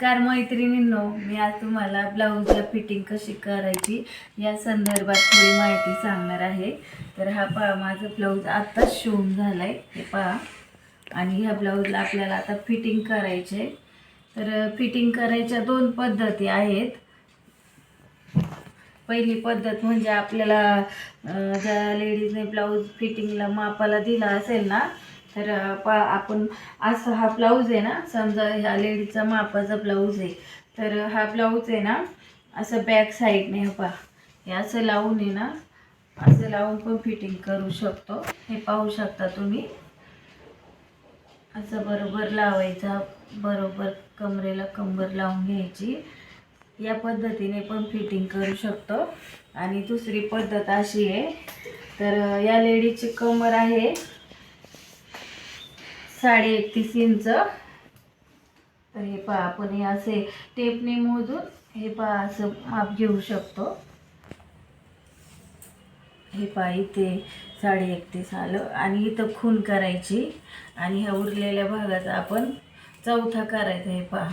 नमस्कार मैत्रिणींनो मी आज तुम्हाला ब्लाऊजला फिटिंग कशी करायची या संदर्भात थोडी माहिती सांगणार आहे. तर हा पहा माझं ब्लाऊज आत्ताच शिवून झाला आहे हे पहा. आणि ह्या ब्लाऊजला आपल्याला आता फिटिंग करायचे तर फिटिंग करायच्या दोन पद्धती आहेत. पहिली पद्धत म्हणजे आपल्याला ज्या लेडीजने ब्लाऊज फिटिंगला मापाला दिला असेल ना तर पा आपण असं हा ब्लाऊज आहे ना समजा ह्या लेडीचा मापाचा ब्लाऊज आहे. तर हा ब्लाऊज आहे ना असं बॅक साईडने हा पा हे असं लावून आहे ना असं लावून पण फिटिंग करू शकतो. हे पाहू शकता तुम्ही. असं बरोबर लावायचा बरोबर कमरेला कंबर लावून घ्यायची. या पद्धतीने पण फिटिंग करू शकतो. आणि दुसरी पद्धत अशी आहे तर या लेडीची कमर आहे साडे एकतीस इंच. तर हे पहा आपण हे असे टेपने मोजून हे पहा असं माप घेऊ शकतो. हे पहा इथे साडे एकतीस आलं आणि इथं खून करायची. आणि ह्या उरलेल्या भागाचा आपण चौथा करायचा हे पहा.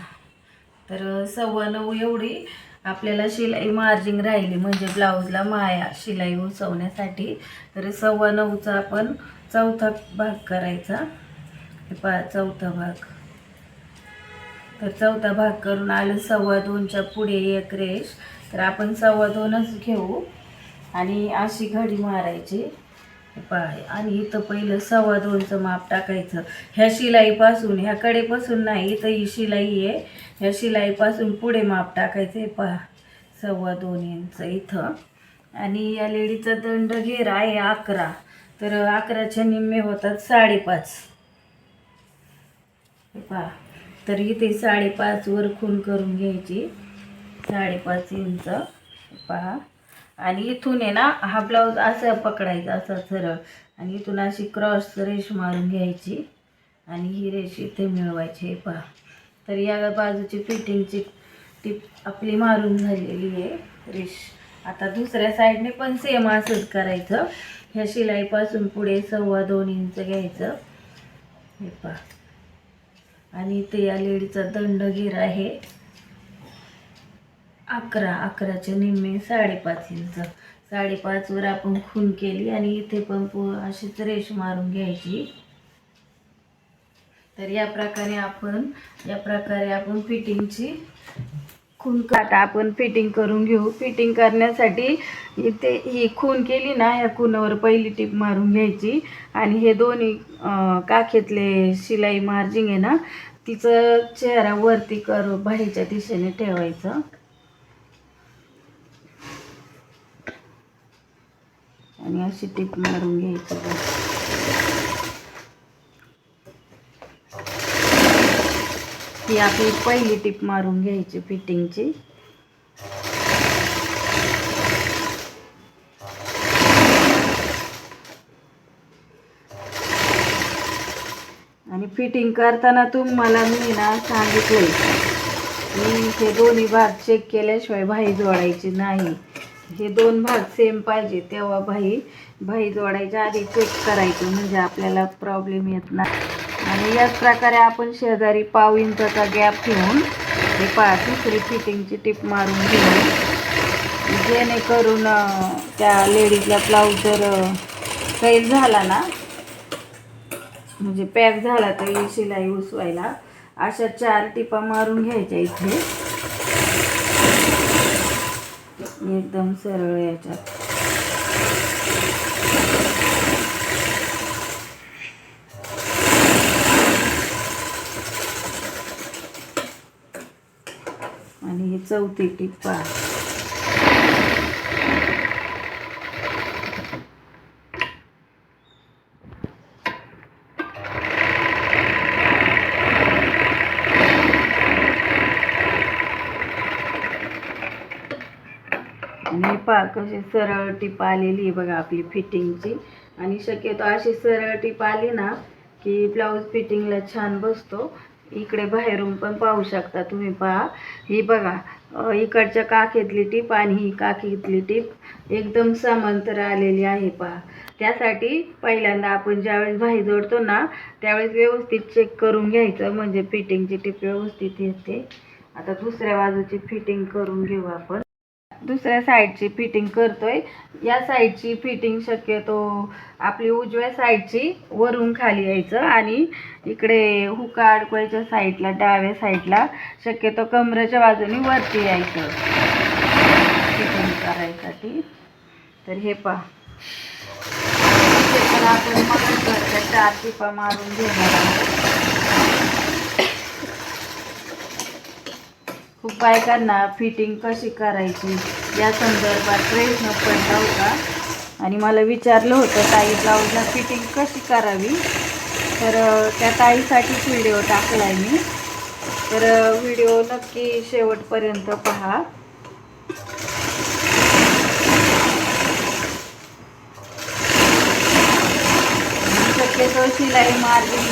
तर सव्वा नऊ एवढी आपल्याला शिलाई मार्जिंग राहिली म्हणजे ब्लाऊजला माया शिलाई उसवण्यासाठी तर सव्वा नऊचा आपण चौथा भाग करायचा. हे पहा चौथा भाग. तर चौथा भाग करून आलं सव्वा दोनच्या पुढे एक रेष. तर आपण सव्वा दोनच घेऊ. आणि अशी घडी मारायची. पाय. पहा आणि इथं पहिलं सव्वा दोनचं माप टाकायचं. ह्या शिलाईपासून ह्या कडेपासून नाही इथं ही शिलाई आहे. ह्या शिलाईपासून पुढे माप टाकायचं. आहे पहा. सव्वा दोन इंच इथं. आणि या लेडीचा दंड घेरा आहे अकरा. तर अकराच्या निम्मे होतात साडेपाच. पहा. तर इथे साडेपाचवर खून करून घ्यायची. साडेपाच इंच. पहा. आणि इथून आहे ना हा ब्लाऊज असा पकडायचा असा सरळ. आणि इथून अशी क्रॉस रेष मारून घ्यायची. आणि ही रेष इथे मिळवायची हे पहा. तर या बाजूची फिटिंगची टीप आपली मारून झालेली आहे रेष. आता दुसऱ्या साईडने पण सेम असंच करायचं. ह्या शिलाईपासून पुढे सव्वा दोन इंच घ्यायचं. हे पहा. आणि इथे या लेडीचा दंड घेर आहे. अकरा अकराचे निम्मे साडेपाच इंच. साडेपाचवर आपण खून केली आणि इथे पण पु अशीच रेष मारून घ्यायची. तर या प्रकारे आपण या प्रकारे आपण फिटिंगची खून काटा आपण फिटिंग करून घेऊ. फिटिंग करण्यासाठी इथे ही खून केली ना ह्या खुनावर पहिली टीप मारून घ्यायची. आणि हे दोन्ही काखेतले शिलाई मार्जिंग आहे ना तिचं चेहरा वरती कर बाहेरच्या दिशेने ठेवायचं. आणि अशी टीप मारून घ्यायची. ही आपली पहिली टिप मारून घ्यायची फिटिंगची. आणि फिटिंग करताना तुम्हाला मी ना सांगितले मी हे दोन्ही भाग चेक केल्याशिवाय भाई जोडायची नाही. हे दोन भाग सेम पाहिजे तेव्हा भाई भाई जोडायच्या आधी चेक करायचं म्हणजे आपल्याला प्रॉब्लेम येत नाही. आणि याच प्रकारे आपण शेजारी पाव इंचाचा गॅप ठेवून हे पहा दुसरी फिटिंगची टिप मारून घेऊ जेणेकरून त्या लेडीजला ब्लाऊज जर सैल झाला ना म्हणजे पॅक झाला तर शिलाई उसवायला अशा चार टिपा मारून घ्यायच्या इथे. एकदम सरळ याच्यात. चौथी टिप्पा. आणि पहा कशी सरळ टीप आलेली आहे बघा आपली फिटिंगची. आणि शक्यतो अशी सरळ टीप आली ना की ब्लाऊज फिटिंगला छान बसतो. इकडे बाहेरून पण पाहू शकता तुम्ही पहा. ही बघा इकडच्या काखेतली टीप आणि ही काखेतली टीप एकदम समांतर आलेली आहे पहा. त्यासाठी पहिल्यांदा आपण ज्यावेळेस भाई जोडतो ना त्यावेळेस व्यवस्थित चेक करून घ्यायचं म्हणजे फिटिंगची टीप व्यवस्थित येते. आता दुसऱ्या बाजूची फिटिंग करून घेऊ आपण. दुसऱ्या साईडची फिटिंग करतोय. या साईडची फिटिंग शक्यतो आपली उजव्या साईडची वरून खाली यायचं आणि इकडे हुका अडकवायच्या साईडला डाव्या साईडला शक्यतो कमरेच्या बाजूने वरती यायचं. फिटिंग करायसाठी. तर हे पहा. आपण मग चार टिपा मारून घेणार आहोत. बायकांना फिटिंग कशी करायची या संदर्भात प्रयत्न पडला होता. आणि मला विचारलं होतं ताई ब्लाऊजला फिटिंग कशी करावी? तर त्या ताईसाठीच व्हिडिओ टाकला आहे मी. तर व्हिडिओ नक्की शेवटपर्यंत पहा. शक्यतो शिलाई मार्जिन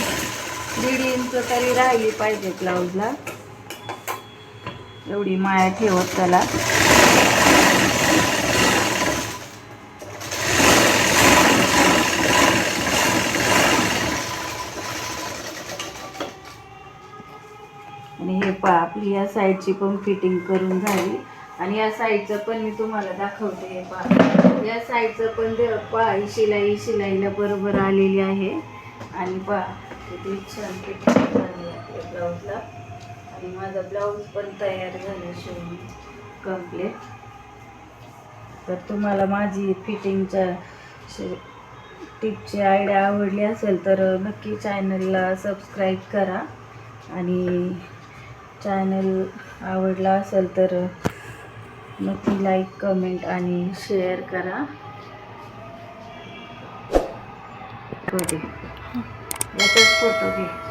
दीड इंच तरी राहिली पाहिजे ब्लाऊजला. एवढी माया ठेवत त्याला. आणि हे पहा आपली या साईडची पण फिटिंग करून झाली. आणि या साईडचं पण मी तुम्हाला दाखवते हे पहा. या साईडचं पण दे पहा ही शिलाई शिलाईला बरोबर आलेली आहे. आणि पहा किती छान फिटिंग झाली आपल्या ब्लाऊजला आणि माझा ब्लाऊज पण तयार झाला शिवून कंप्लीट तर तुम्हाला माझी फिटिंगच्या शे- टिपची आयडिया आवडली असेल तर नक्की चॅनलला सबस्क्राईब करा. आणि चॅनल आवडला असेल तर नक्की लाईक कमेंट आणि शेअर करा. याचाच फोटो घे.